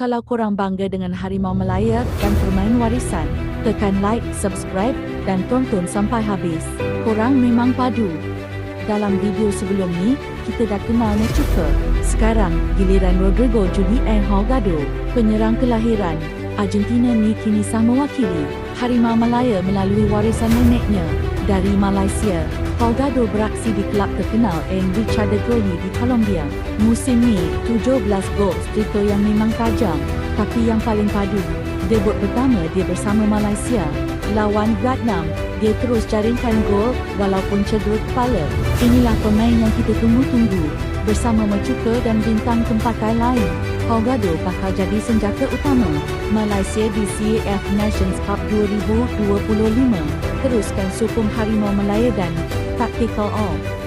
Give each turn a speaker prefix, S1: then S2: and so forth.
S1: Kalau korang bangga dengan Harimau Malaya dan permain warisan, tekan like, subscribe dan tonton sampai habis. Korang memang padu. Dalam video sebelum ni, kita dah kenal Mechuka. Sekarang, giliran Rodrigo Julien Holgado, penyerang kelahiran Argentina ni kini sang mewakili Harimau Malaya melalui warisan neneknya dari Malaysia. Holgado beraksi di kelab terkenal en Richard Goli di Colombia. Musim ni, 17 gol Strito yang memang tajam, tapi yang paling padu. Debut pertama dia bersama Malaysia. Lawan Vietnam, dia terus jaringkan gol walaupun cedera kepala. Inilah pemain yang kita tunggu-tunggu bersama Mecuka dan bintang tempatai lain. Holgado bakal jadi senjata utama Malaysia di CAF Nations Cup 2025. Teruskan sokong Harimau Malaya dan Tactical All.